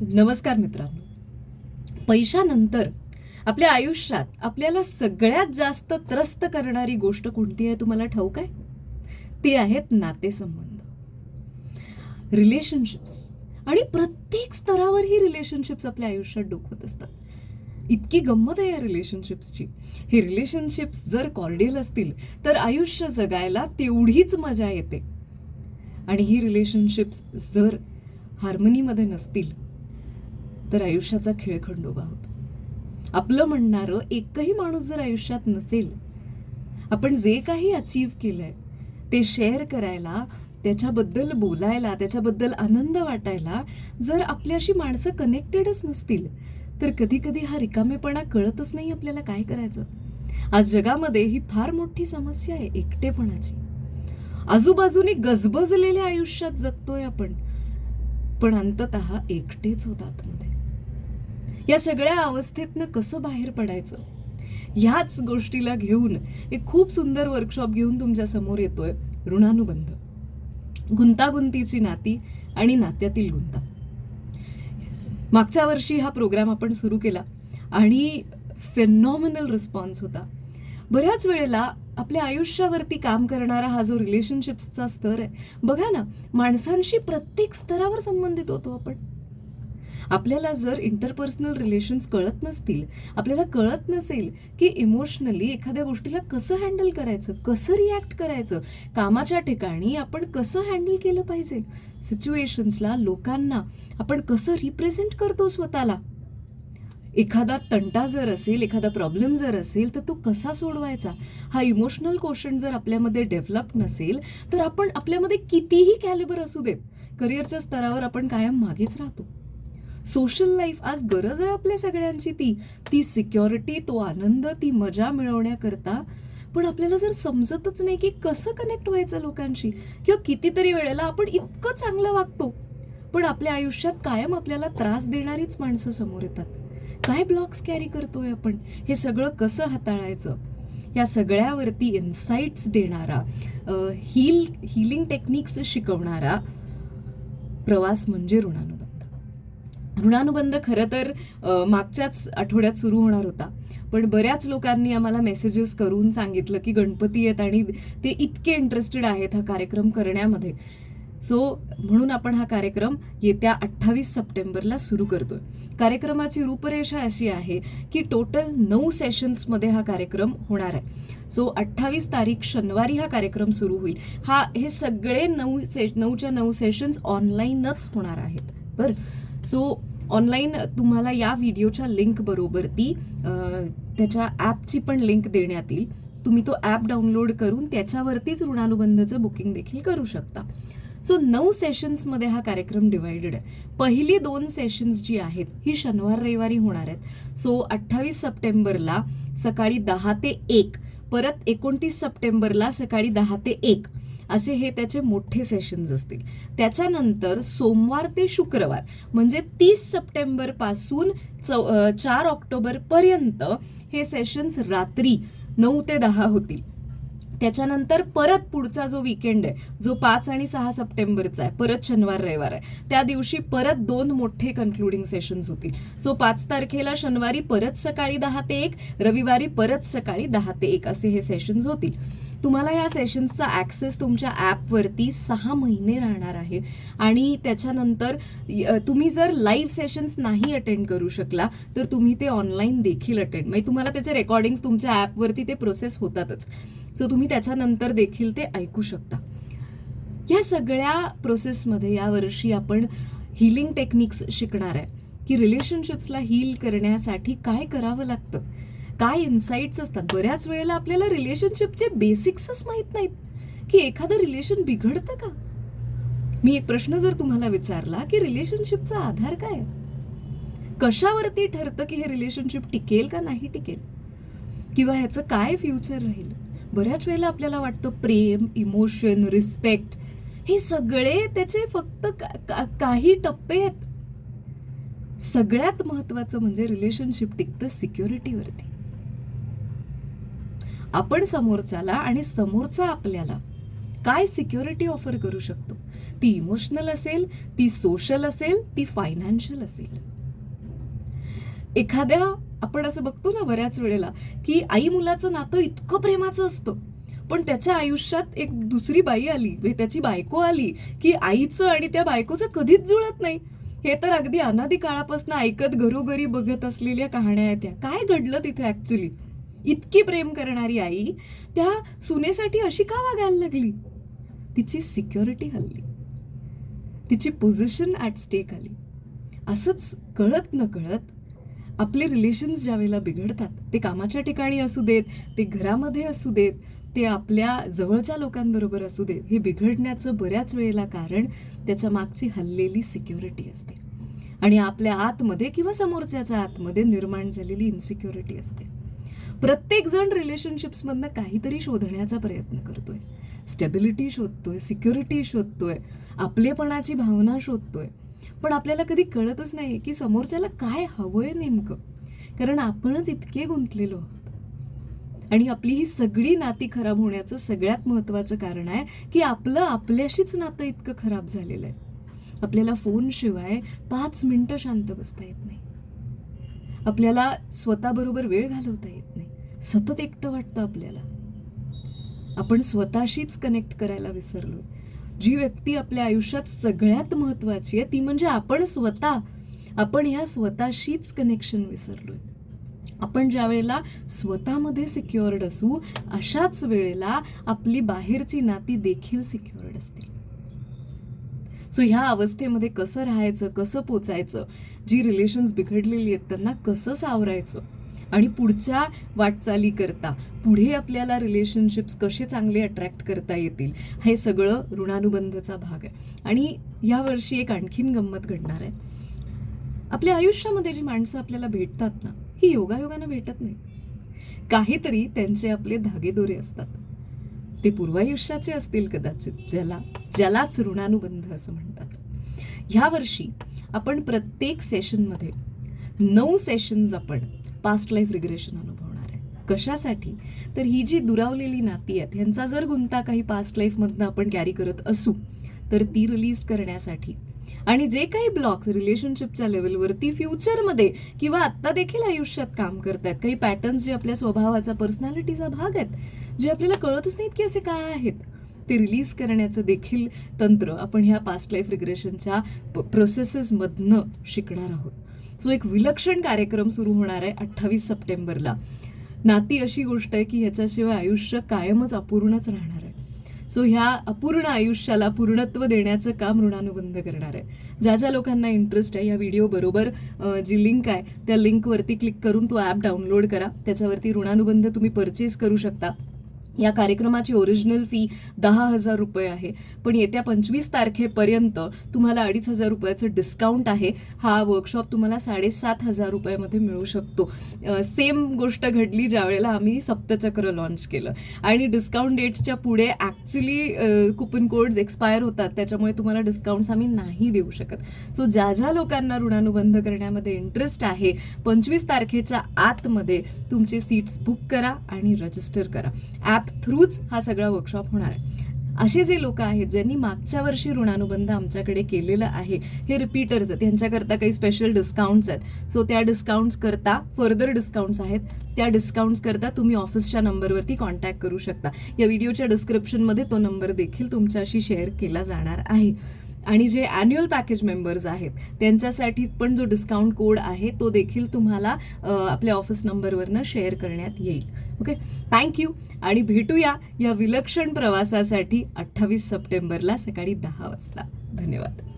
नमस्कार मित्रांनो. पैशानंतर आपल्या आयुष्यात आपल्याला सगळ्यात जास्त त्रस्त करणारी गोष्ट कोणती आहे तुम्हाला ठाऊक आहे? ती आहेत नातेसंबंध. रिलेशनशिप्स आणि प्रत्येक स्तरावर ही रिलेशनशिप्स आपल्या आयुष्यात डोकवत असतात. इतकी गंमत आहे या रिलेशनशिप्सची हे रिलेशनशिप्स जर कॉर्डियल असतील तर आयुष्य जगायला तेवढीच मजा येते. आणि ही रिलेशनशिप्स जर हार्मनीमध्ये नसतील तर आयुष्याचा खेळखंडोबा होतो. आपलं म्हणणारं एकही माणूस जर आयुष्यात नसेल आपण जे काही अचीव केलंय ते शेअर करायला त्याच्याबद्दल बोलायला त्याच्याबद्दल आनंद वाटायला जर आपल्याशी माणसं कनेक्टेडच नसतील तर कधी कधी हा रिकामेपणा कळतच नाही आपल्याला काय करायचं. आज जगामध्ये ही फार मोठी समस्या आहे एकटेपणाची. आजूबाजूने गजबजलेल्या आयुष्यात जगतोय आपण पण अंतत एकटेच होत आतमध्ये या सगळ्या अवस्थेतनं कसं बाहेर पडायचं? ह्याच गोष्टीला घेऊन एक खूप सुंदर वर्कशॉप घेऊन तुमच्यासमोर येतोय ऋणानुबंध. गुंतागुंतीची नाती आणि नात्यातील गुंता. मागच्या वर्षी हा प्रोग्राम आपण सुरू केला आणि फेनॉमिनल रिस्पॉन्स होता. बऱ्याच वेळेला आपल्या आयुष्यावरती काम करणारा हा जो रिलेशनशिप्सचा स्तर आहे बघा ना माणसांशी प्रत्येक स्तरावर संबंधित होतो आपण. आपल्याला जर इंटरपर्सनल रिलेशन्स कळत नसतील आपल्याला कळत नसेल की इमोशनली एखाद्या गोष्टीला कसं हँडल करायचं कसं रिॲक्ट करायचं कामाच्या ठिकाणी आपण कसं हँडल केलं पाहिजे? सिच्युएशन्सला लोकांना आपण कसं रिप्रेझेंट करतो स्वतःला? एखादा तंटा जर असेल एखादा प्रॉब्लेम जर असेल तर तो कसा सोडवायचा? हा इमोशनल क्वेश्चन जर आपल्यामध्ये डेव्हलप नसेल तर आपण आपल्यामध्ये कितीही कॅलिबर असू देत करिअरच्या स्तरावर आपण कायम मागेच राहतो. सोशल लाईफ आज गरज आहे आपल्या सगळ्यांची ती. ती सिक्युरिटी तो आनंद ती मजा मिळवण्याकरता. पण आपल्याला जर समजतच नाही की कसं कनेक्ट व्हायचं लोकांशी किंवा कितीतरी वेळेला आपण इतकं चांगलं वागतो पण आपल्या आयुष्यात कायम आपल्याला त्रास देणारीच माणसं समोर येतात. काय ब्लॉक्स कॅरी करतोय आपण? हे सगळं कसं हाताळायचं? या सगळ्यावरती इन्साइट्स देणारा हील हिलिंग टेक्निक्स शिकवणारा प्रवास म्हणजे ऋणानु ऋणानुबंध खरं तर मागच्याच आठवड्यात सुरू होणार होता. पण बऱ्याच लोकांनी आम्हाला मेसेजेस करून सांगितलं की गणपती आहेत आणि ते इतके इंटरेस्टेड आहेत हा कार्यक्रम करण्यामध्ये. सो म्हणून आपण हा कार्यक्रम येत्या अठ्ठावीस सप्टेंबरला सुरू करतोय. कार्यक्रमाची रूपरेषा अशी आहे की टोटल नऊ सेशन्समध्ये हा कार्यक्रम होणार आहे. सो अठ्ठावीस तारीख शनिवारी हा कार्यक्रम सुरू होईल. हा हे सगळे नऊ से नऊच्या नऊ सेशन्स ऑनलाईनच होणार आहेत. बरं. सो ऑनलाईन तुम्हाला या व्हिडिओच्या लिंक बरोबर ती त्याच्या ॲपची पण लिंक देण्यात येईल. तुम्ही तो ॲप डाउनलोड करून त्याच्यावरतीच ऋणानुबंधचं बुकिंग देखील करू शकता. सो नऊ सेशन्समध्ये हा कार्यक्रम डिवायडेड आहे. पहिली दोन सेशन्स जी आहेत ही शनिवार रविवारी होणार आहेत. सो अठ्ठावीस सप्टेंबरला सकाळी दहा ते एक परत एकोणतीस सप्टेंबरला सकाळी दहा ते एक. असे हे त्याचे मोठे सेशन्स असतील. त्याच्यानंतर सोमवार ते शुक्रवार म्हणजे तीस सप्टेंबरपासून चौ चार ऑक्टोबरपर्यंत हे सेशन्स रात्री नऊ ते दहा होतील. त्याच्यानंतर परत पुढचा जो विकेंड आहे जो पाच आणि सहा सप्टेंबरचा आहे परत शनिवार रविवार आहे त्या दिवशी परत दोन मोठे कन्क्लुडिंग सेशन्स होतील. सो पाच तारखेला शनिवारी परत सकाळी दहा ते एक रविवारी परत सकाळी दहा ते एक असे हे सेशन्स होतील. तुम्हाला या सेशन्सचा ॲक्सेस तुमच्या ॲपवरती सहा महिने राहणार आहे. आणि त्याच्यानंतर तुम्ही जर लाईव्ह सेशन्स नाही अटेंड करू शकला तर तुम्ही ते ऑनलाईन देखील अटेंड म्हणजे तुम्हाला त्याचे रेकॉर्डिंग तुमच्या ॲपवरती ते प्रोसेस होतातच. सो तुम्ही त्याच्यानंतर देखील ते ऐकू शकता. या सगळ्या प्रोसेसमध्ये यावर्षी आपण हिलिंग टेक्निक्स शिकणार आहे. की रिलेशनशिप्सला हील करण्यासाठी काय करावं लागतं? काय इन्साईट्स असतात? बऱ्याच वेळेला आपल्याला रिलेशनशिपचे बेसिक्सच माहीत नाहीत. की एखादं रिलेशन बिघडतं का? मी एक प्रश्न जर तुम्हाला विचारला की रिलेशनशिपचा आधार काय? कशावरती ठरतं की हे रिलेशनशिप टिकेल का नाही टिकेल? किंवा ह्याचं काय फ्युचर राहील? बऱ्याच वेळेला आपल्याला वाटतं प्रेम इमोशन रिस्पेक्ट हे सगळे त्याचे फक्त का- का- काही टप्पे आहेत. सगळ्यात महत्त्वाचं म्हणजे रिलेशनशिप टिकतं सिक्युरिटीवरती आपण समोरच्याला आणि समोरचा आपल्याला काय सिक्युरिटी ऑफर करू शकतो? ती इमोशनल असेल ती सोशल असेल ती फायनान्शियल असेल. एखाद्या आपण असं बघतो ना बऱ्याच वेळेला की आई मुलाचं नातं इतकं प्रेमाचं असतं. पण त्याच्या आयुष्यात एक दुसरी बाई आली म्हणजे त्याची बायको आली की आईचं आणि त्या बायकोचं कधीच जुळत नाही. हे तर अगदी अनादी काळापासून ऐकत घरोघरी बघत असलेल्या कहाण्या आहेत त्या. काय घडलं तिथे ऍक्च्युली इतकी प्रेम करणारी आई त्या सुनेसाठी अशी का वागायला लागली? तिची सिक्युरिटी हल्ली. तिची पोझिशन ॲट स्टेक आली. असंच कळत न कळत आपले रिलेशन्स ज्या वेळेला बिघडतात ते कामाच्या ठिकाणी असू देत ते घरामध्ये असू देत ते आपल्या जवळच्या लोकांबरोबर असू दे हे बिघडण्याचं बऱ्याच वेळेला कारण त्याच्या मागची हल्लेली सिक्युरिटी असते. आणि आपल्या आतमध्ये किंवा समोरच्याच्या आतमध्ये निर्माण झालेली इन्सिक्युरिटी असते. प्रत्येक जण रिलेशनशिप्समधनं काहीतरी शोधण्याचा प्रयत्न करतोय. स्टेबिलिटी शोधतोय सिक्युरिटी शोधतोय आपलेपणाची भावना शोधतोय. पण आपल्याला कधी कळतच नाही की समोरच्याला काय हवंय नेमकं. कारण आपणच इतके गुंतलेलो आहोत. आणि आपली ही सगळी नाती खराब होण्याचं सगळ्यात महत्त्वाचं कारण आहे की आपलं आपल्याशीच नातं इतकं खराब झालेलं आहे. आपल्याला फोनशिवाय पाच मिनटं शांत बसता येत नाही. आपल्याला स्वतःबरोबर वेळ घालवता येत नाही. सतत एकटं वाटतं आपल्याला. आपण स्वतःशीच कनेक्ट करायला विसरलोय. जी व्यक्ती आपल्या आयुष्यात सगळ्यात महत्वाची आहे ती म्हणजे आपण स्वतः. आपण ह्या स्वतःशीच कनेक्शन विसरलोय. आपण ज्या वेळेला स्वतःमध्ये सिक्युअर्ड असू अशाच वेळेला आपली बाहेरची नाती देखील सिक्युअर्ड असतील. सो ह्या अवस्थेमध्ये कसं राहायचं कसं पोचायचं जी रिलेशन्स बिघडलेली आहेत त्यांना कसं सावरायचं? आणि पुढच्या वाटचाली करता पुढे आपल्याला रिलेशनशिप्स कसे चांगले अट्रॅक्ट करता येतील हे सगळं ऋणानुबंधचा भाग आहे. आणि यावर्षी एक आणखीन गंमत घडणार आहे. आपल्या आयुष्यामध्ये जी माणसं आपल्याला भेटतात ना ही योगायोगानं भेटत नाहीत काहीतरी त्यांचे आपले धागेदोरे असतात. ते पूर्वायुष्याचे असतील कदाचित ज्याला ज्यालाच ऋणानुबंध असं म्हणतात. ह्या वर्षी आपण प्रत्येक सेशनमध्ये नऊ सेशन्स आपण पास्ट लाईफ रिग्रेशन अनुभवणार आहे. कशासाठी? तर ही जी दुरावलेली नाती आहेत ह्यांचा जर गुंता काही पास्ट लाईफमधनं आपण कॅरी करत असू तर ती रिलीज करण्यासाठी आणि जे काही ब्लॉक रिलेशनशिपच्या लेवलवरती फ्युचरमध्ये किंवा आत्ता देखील आयुष्यात काम करतायत काही पॅटर्न्स जे आपल्या स्वभावाचा पर्सनॅलिटीचा भाग आहेत जे आपल्याला कळतच नाहीत की असे काय आहेत ते रिलीज करण्याचं देखील तंत्र आपण ह्या पास्ट लाईफ रिग्रेशनच्या प्रोसेसेसमधनं शिकणार आहोत. सो एक विलक्षण कार्यक्रम सुरू होणार आहे अठ्ठावीस सप्टेंबरला. नाती अशी गोष्ट आहे की ह्याच्याशिवाय आयुष्य कायमच अपूर्णच राहणार आहे. सो ह्या अपूर्ण आयुष्याला पूर्णत्व देण्याचं काम ऋणानुबंध करणार आहे. ज्या ज्या लोकांना इंटरेस्ट आहे या व्हिडिओ बरोबर जी लिंक आहे त्या लिंकवरती क्लिक करून तो ॲप डाउनलोड करा. त्याच्यावरती ऋणानुबंध तुम्ही परचेस करू शकता. या कार्यक्रमाची ओरिजिनल फी दहा हजार रुपये आहे. पण येत्या पंचवीस तारखेपर्यंत तुम्हाला अडीच हजार रुपयाचं डिस्काउंट आहे. हा वर्कशॉप तुम्हाला साडेसात हजार रुपयामध्ये मिळू शकतो. सेम गोष्ट घडली ज्यावेळेला आम्ही सप्तचक्र लॉन्च केलं. आणि डिस्काउंट डेट्सच्या पुढे ॲक्च्युली कुपन कोड्स एक्सपायर होतात. त्याच्यामुळे तुम्हाला डिस्काउंट्स आम्ही नाही देऊ शकत. सो ज्या ज्या लोकांना ऋणानुबंध करण्यामध्ये इंटरेस्ट आहे पंचवीस तारखेच्या आतमध्ये तुमचे सीट्स बुक करा आणि रजिस्टर करा. ॲप थ्रूच हा सगळा वर्कशॉप होणार आहे. असे जे लोक आहेत ज्यांनी मागच्या वर्षी ऋणानुबंध आमच्याकडे केलेलं आहे हे रिपीटर्स आहेत. त्यांच्याकरता काही स्पेशल डिस्काउंट्स आहेत. सो त्या डिस्काउंट्स करता फर्दर डिस्काउंट्स आहेत. त्या डिस्काउंट्स करता तुम्ही ऑफिसच्या नंबरवरती कॉन्टॅक्ट करू शकता. या व्हिडिओच्या डिस्क्रिप्शनमध्ये तो नंबर देखील तुमच्याशी शेअर केला जाणार आहे. आणि जे ॲन्युअल पॅकेज मेंबर्स आहेत त्यांच्यासाठी पण जो डिस्काउंट कोड आहे तो देखील तुम्हाला आपल्या ऑफिस नंबरवरनं शेअर करण्यात येईल. ओके थँक्यू आणि भेटूया या विलक्षण प्रवासासाठी अठ्ठावीस सप्टेंबरला सकाळी दहा वाजता. धन्यवाद.